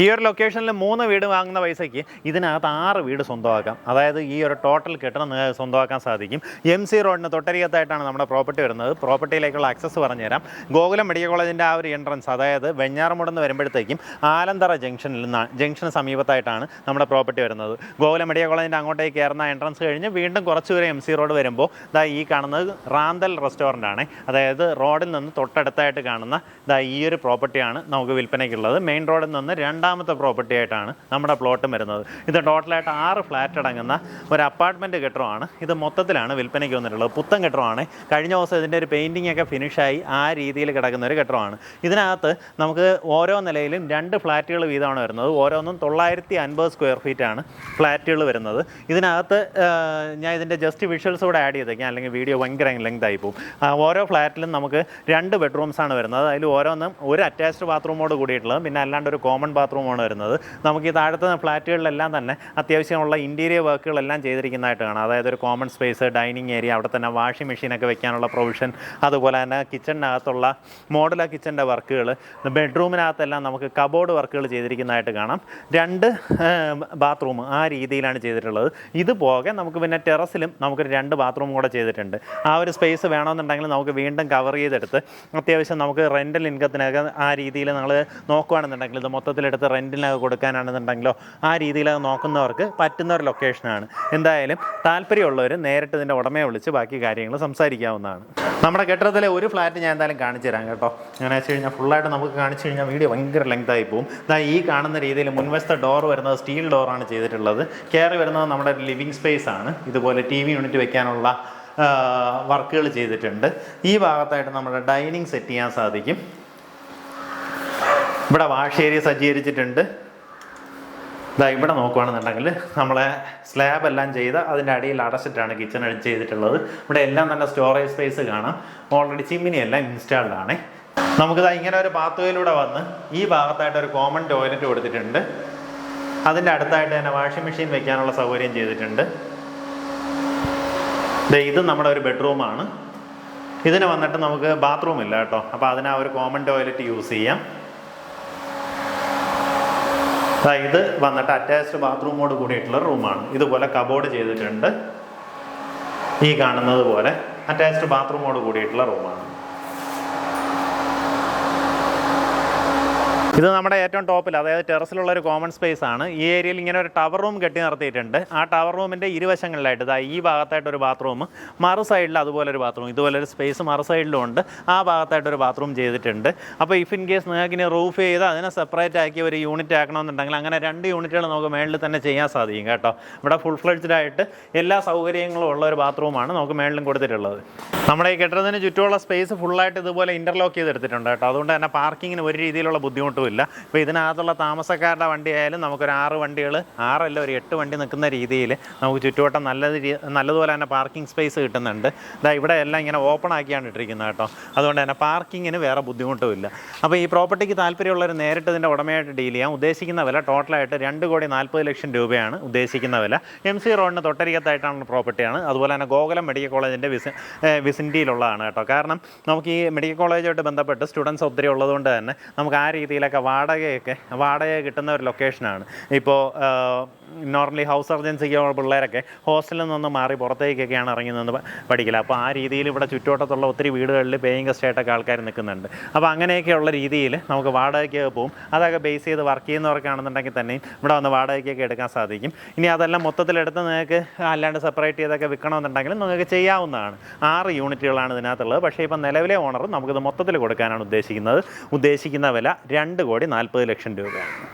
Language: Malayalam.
ഈ ഒരു ലൊക്കേഷനിൽ മൂന്ന് വീട് വാങ്ങുന്ന പൈസയ്ക്ക് ഇതിനകത്ത് ആറ് വീട് സ്വന്തമാക്കാം. അതായത് ഈ ഒരു ടോട്ടൽ കെട്ടിടം നിങ്ങൾക്ക് സ്വന്തമാക്കാൻ സാധിക്കും. എം സി റോഡിന് തൊട്ടരികത്തായിട്ടാണ് നമ്മുടെ പ്രോപ്പർട്ടി വരുന്നത്. പ്രോപ്പർട്ടിയിലേക്കുള്ള ആക്സസ് പറഞ്ഞുതരാം. ഗോകുലം മെഡിക്കൽ കോളേജിന്റെ ആ ഒരു എൻട്രൻസ് അതായത് വെഞ്ഞാറമുട നിന്ന് വരുമ്പോഴത്തേക്കും ആലന്തറ ജംഗ്ഷനിൽ ജംഗ്ഷന് സമീപത്തായിട്ടാണ് നമ്മുടെ പ്രോപ്പർട്ടി വരുന്നത്. ഗോകുലം മെഡിക്കൽ കോളേജിന്റെ അങ്ങോട്ടേക്ക് കയറുന്ന എൻട്രൻസ് കഴിഞ്ഞ് വീണ്ടും കുറച്ച് ദൂരം എം സി റോഡ് വരുമ്പോൾ ഇതാ ഈ കാണുന്നത് റാന്തൽ റെസ്റ്റോറന്റ് അതായത് റോഡിൽ നിന്ന് തൊട്ടടുത്തായിട്ട് കാണുന്ന ഇതാ ഈ ഒരു പ്രോപ്പർട്ടിയാണ് നമുക്ക് വിൽപ്പനയ്ക്കുള്ളത്. മെയിൻ റോഡിൽ നിന്ന് രണ്ടാമത്തെ പ്രോപ്പർട്ടി ആയിട്ടാണ് നമ്മുടെ പ്ലോട്ടും വരുന്നത്. ഇത് ടോട്ടലായിട്ട് ആറ് ഫ്ലാറ്റ് അടങ്ങുന്ന ഒരു അപ്പാർട്ട്മെന്റ് കെട്ടിടമാണ്. ഇത് മൊത്തത്തിലാണ് വിൽപ്പനയ്ക്ക് വന്നിട്ടുള്ളത്. പുത്തൻ കെട്ടിടമാണ്. കഴിഞ്ഞ ദിവസം ഇതിന്റെ ഒരു പെയിന്റിംഗ് ഒക്കെ ഫിനിഷായി ആ രീതിയിൽ കിടക്കുന്ന ഒരു കെട്ടിടമാണ്. ഇതിനകത്ത് നമുക്ക് ഓരോ നിലയിലും രണ്ട് ഫ്ലാറ്റുകൾ വീതമാണ് വരുന്നത്. ഓരോന്നും തൊള്ളായിരത്തി അൻപത് സ്ക്വയർ ഫീറ്റാണ് ഫ്ലാറ്റുകൾ വരുന്നത്. ഇതിനകത്ത് ഞാൻ ഇതിന്റെ ജസ്റ്റ് വിഷ്വൽസ് കൂടെ ആഡ് ചെയ്തേക്കാം. അല്ലെങ്കിൽ വീഡിയോ ഭയങ്കര ലെങ്ത് ആയി പോകും. ഓരോ ഫ്ലാറ്റിലും നമുക്ക് രണ്ട് ബെഡ്റൂംസ് ആണ് വരുന്നത്. അതിൽ ഓരോന്നും ഒരു അറ്റാച്ച്ഡ് ബാത്റൂമോട് കൂടിയിട്ടുള്ളത്. പിന്നെ അല്ലാണ്ട് ഒരു കോമൺ ബാത്റൂമാണ് വരുന്നത്. നമുക്ക് ഈ താഴത്തെ ഫ്ലാറ്റുകളിലെല്ലാം തന്നെ അത്യാവശ്യമുള്ള ഇന്റീരിയർ വർക്കുകളെല്ലാം ചെയ്തിരിക്കുന്നതായിട്ട് കാണാം. അതായത് ഒരു കോമൺ സ്പേസ് ഡൈനിങ് ഏരിയ അവിടെ തന്നെ വാഷിംഗ് മെഷീനൊക്കെ വെക്കാനുള്ള പ്രൊവിഷൻ അതുപോലെ തന്നെ കിച്ചണിനകത്തുള്ള മോഡല കിച്ചന്റെ വർക്കുകൾ ബെഡ്റൂമിനകത്തെല്ലാം നമുക്ക് കബോർഡ് വർക്കുകൾ ചെയ്തിരിക്കുന്നതായിട്ട് കാണാം. രണ്ട് ബാത്റൂം ആ രീതിയിലാണ് ചെയ്തിട്ടുള്ളത്. ഇത് പോകെ നമുക്ക് പിന്നെ ടെറസിലും നമുക്കൊരു രണ്ട് ബാത്റൂം കൂടെ ചെയ്തിട്ടുണ്ട്. ആ ഒരു സ്പേസ് വേണമെന്നുണ്ടെങ്കിൽ നമുക്ക് വീണ്ടും കവർ ചെയ്തെടുത്ത് അത്യാവശ്യം നമുക്ക് റെന്റൽ ഇൻകത്തിനൊക്കെ ആ രീതിയിൽ നമ്മൾ നോക്കുകയാണെന്നുണ്ടെങ്കിൽ ഇത് മൊത്തത്തിലെടുത്ത് റെന്റിനൊക്കെ കൊടുക്കാനാണെന്നുണ്ടെങ്കിലോ ആ രീതിയിൽ അത് നോക്കുന്നവർക്ക് പറ്റുന്ന ഒരു ലൊക്കേഷനാണ്. എന്തായാലും താല്പര്യമുള്ളവർ നേരിട്ട് ഇതിന്റെ ഉടമയെ വിളിച്ച് ബാക്കി കാര്യങ്ങൾ സംസാരിക്കാവുന്നതാണ്. നമ്മുടെ കെട്ടിടത്തിലെ ഒരു ഫ്ലാറ്റ് ഞാൻ എന്തായാലും കാണിച്ചു തരാം കേട്ടോ. അങ്ങനെ വെച്ച് കഴിഞ്ഞാൽ ഫുള്ളായിട്ട് നമുക്ക് കാണിച്ചു കഴിഞ്ഞാൽ വീഡിയോ ഭയങ്കര ലെങ്ത് ആയി പോകും. ഇതാ ഈ കാണുന്ന രീതിയിൽ മുൻവശത്തെ ഡോർ വരുന്നത് സ്റ്റീൽ ഡോറാണ് ചെയ്തിട്ടുള്ളത്. കയറി വരുന്നത് നമ്മുടെ ഒരു ലിവിങ് സ്പേസ് ആണ്. ഇതുപോലെ ടി വി യൂണിറ്റ് വെക്കാനുള്ള വർക്കുകൾ ചെയ്തിട്ടുണ്ട്. ഈ ഭാഗത്തായിട്ട് നമ്മുടെ ഡൈനിങ് സെറ്റ് ചെയ്യാൻ സാധിക്കും. ഇവിടെ വാഷ് ഏരിയ സജ്ജീകരിച്ചിട്ടുണ്ട്. ഇതാ ഇവിടെ നോക്കുകയാണെന്നുണ്ടെങ്കിൽ നമ്മളെ സ്ലാബ് എല്ലാം ചെയ്ത് അതിന്റെ അടിയിൽ അടച്ചിട്ടാണ് കിച്ചൺ ചെയ്തിട്ടുള്ളത്. ഇവിടെ എല്ലാം നല്ല സ്റ്റോറേജ് സ്പേസ് കാണാം. ഓൾറെഡി ചിമ്മിനി എല്ലാം ഇൻസ്റ്റാൾഡ് ആണ്. നമുക്കിതാ ഇങ്ങനെ ഒരു പാത്തുവയിലൂടെ വന്ന് ഈ ഭാഗത്തായിട്ട് ഒരു കോമൺ ടോയ്ലറ്റ് കൊടുത്തിട്ടുണ്ട്. അതിന്റെ അടുത്തായിട്ട് തന്നെ വാഷിംഗ് മെഷീൻ വെക്കാനുള്ള സൗകര്യം ചെയ്തിട്ടുണ്ട്. ഇത് നമ്മുടെ ഒരു ബെഡ്റൂമാണ് ഇതിന് വന്നിട്ട് നമുക്ക് ബാത്റൂം ഇല്ല കേട്ടോ. അപ്പോൾ അതിന് ആ ഒരു കോമൺ ടോയ്ലറ്റ് യൂസ് ചെയ്യാം. ഇത് വന്നിട്ട് അറ്റാച്ച്ഡ് ബാത്റൂമോട് കൂടിയിട്ടുള്ള റൂമാണ്. ഇതുപോലെ കബോർഡ് ചെയ്തിട്ടുണ്ട്. ഈ കാണുന്നത് പോലെ അറ്റാച്ച്ഡ് ബാത്റൂമോട് കൂടിയിട്ടുള്ള റൂമാണ്. ഇത് നമ്മുടെ ഏറ്റവും ടോപ്പിൽ അതായത് ടെറസിലുള്ള ഒരു കോമൺ സ്പേസ് ആണ്. ഈ ഏരിയയിൽ ഇങ്ങനെ ഒരു ടവർ റൂം കെട്ടി നിർത്തിയിട്ടുണ്ട് ആ ടവർ റൂമിന്റെ ഇരുവശങ്ങളിലായിട്ട് ഇതാ ഈ ഭാഗത്തായിട്ട് ഒരു ബാത്റൂം മറു സൈഡിൽ അതുപോലെ ഒരു ബാത്റൂം ഇതുപോലെ ഒരു സ്പേസ് മറു സൈഡിലും ഉണ്ട്. ആ ഭാഗത്തായിട്ട് ഒരു ബാത്റൂം ചെയ്തിട്ടുണ്ട്. അപ്പോൾ ഇഫ് ഇൻ കേസ് നിങ്ങൾക്ക് ഇനി റൂഫ് ചെയ്ത് അതിനെ സെപ്പറേറ്റ് ആക്കി ഒരു യൂണിറ്റ് ആക്കണമെന്നുണ്ടെങ്കിൽ അങ്ങനെ രണ്ട് യൂണിറ്റുകൾ നമുക്ക് മേളിൽ തന്നെ ചെയ്യാൻ സാധിക്കും കേട്ടോ. ഇവിടെ ഫുൾ ഫ്ലെഡ്ജ്ഡ് ആയിട്ട് എല്ലാ സൗകര്യങ്ങളും ഉള്ള ഒരു ബാത്റൂമാണ് നമുക്ക് മേളിലും കൊടുത്തിട്ടുള്ളത്. നമ്മുടെ ഈ കെട്ടിടത്തിന് ചുറ്റുമുള്ള സ്പേസ് ഫുള്ളായിട്ട് ഇതുപോലെ ഇന്റർലോക്ക് ചെയ്തെടുത്തിട്ടുണ്ട് കേട്ടോ. അതുകൊണ്ട് തന്നെ പാർക്കിങ്ങിന് ഒരു രീതിയിലുള്ള ബുദ്ധിമുട്ടുമില്ല ഇപ്പോൾ ഇതിനകത്തുള്ള താമസക്കാരുടെ വണ്ടിയായാലും നമുക്കൊരു ആറ് വണ്ടികൾ ആറല്ല ഒരു എട്ട് വണ്ടി നിൽക്കുന്ന രീതിയിൽ നമുക്ക് ചുറ്റുവട്ടം നല്ല നല്ലതുപോലെ തന്നെ പാർക്കിംഗ് സ്പേസ് കിട്ടുന്നുണ്ട്. ഇതാ ഇവിടെ എല്ലാം ഇങ്ങനെ ഓപ്പൺ ആക്കിയാണ് ഇട്ടിരിക്കുന്നത് കേട്ടോ. അതുകൊണ്ട് തന്നെ പാർക്കിങ്ങിന് വേറെ ബുദ്ധിമുട്ടുമില്ല. അപ്പോൾ ഈ പ്രോപ്പർട്ടിക്ക് താല്പര്യമുള്ളവർ നേരിട്ട് ഇതിന്റെ ഉടമയായിട്ട് ഡീൽ ചെയ്യാം. ഉദ്ദേശിക്കുന്ന വില ടോട്ടലായിട്ട് രണ്ട് കോടി നാൽപ്പത് ലക്ഷം രൂപയാണ് ഉദ്ദേശിക്കുന്ന വില. എം സി റോഡിന് തൊട്ടരികത്തായിട്ടാണ് പ്രോപ്പർട്ടിയാണ് അതുപോലെ തന്നെ ഗോകുലം മെഡിക്കൽ കോളേജിന്റെ വിസി വിസിന്റിയിലുള്ളതാണ് കേട്ടോ. കാരണം നമുക്ക് ഈ മെഡിക്കൽ കോളേജുമായിട്ട് ബന്ധപ്പെട്ട് സ്റ്റുഡൻസ് ഒത്തിരി ഉള്ളതുകൊണ്ട് തന്നെ നമുക്ക് ആ രീതിയിലൊക്കെ വാടകയൊക്കെ വാടക കിട്ടുന്ന ഒരു ലൊക്കേഷനാണ് ഇപ്പോൾ നോർമലി ഹൗസ് സർജൻസിക്ക് പിള്ളേരൊക്കെ ഹോസ്റ്റലിൽ നിന്ന് മാറി പുറത്തേക്കൊക്കെയാണ് ഇറങ്ങി പഠിക്കില്ല അപ്പോൾ ആ രീതിയിൽ ഇവിടെ ചുറ്റുവട്ടത്തുള്ള ഒത്തിരി വീടുകളിൽ പേയിങ് ഗസ്റ്റായിട്ടൊക്കെ ആൾക്കാർ നിൽക്കുന്നുണ്ട്. അപ്പോൾ അങ്ങനെയൊക്കെയുള്ള രീതിയിൽ നമുക്ക് വാടകയ്ക്ക് പോകും അതൊക്കെ ബേസ് ചെയ്ത് വർക്ക് ചെയ്യുന്നവർക്കാണെന്നുണ്ടെങ്കിൽ തന്നെ ഇവിടെ വന്ന് വാടകയ്ക്കൊക്കെ എടുക്കാൻ സാധിക്കും. ഇനി അതെല്ലാം മൊത്തത്തിലെടുത്ത് നിങ്ങൾക്ക് അല്ലാണ്ട് സെപ്പറേറ്റ് ചെയ്തൊക്കെ വിൽക്കണമെന്നുണ്ടെങ്കിൽ നിങ്ങൾക്ക് ചെയ്യാവുന്നതാണ്. ആറ് യൂണിറ്റുകളാണ് ഇതിനകത്തുള്ളത്. പക്ഷേ ഇപ്പം നിലവിലെ ഓണർ നമുക്കിത് മൊത്തത്തിൽ കൊടുക്കാനാണ് ഉദ്ദേശിക്കുന്നത്. ഉദ്ദേശിക്കുന്ന വില രണ്ട് കോടി നാൽപ്പത് ലക്ഷം രൂപയാണ്.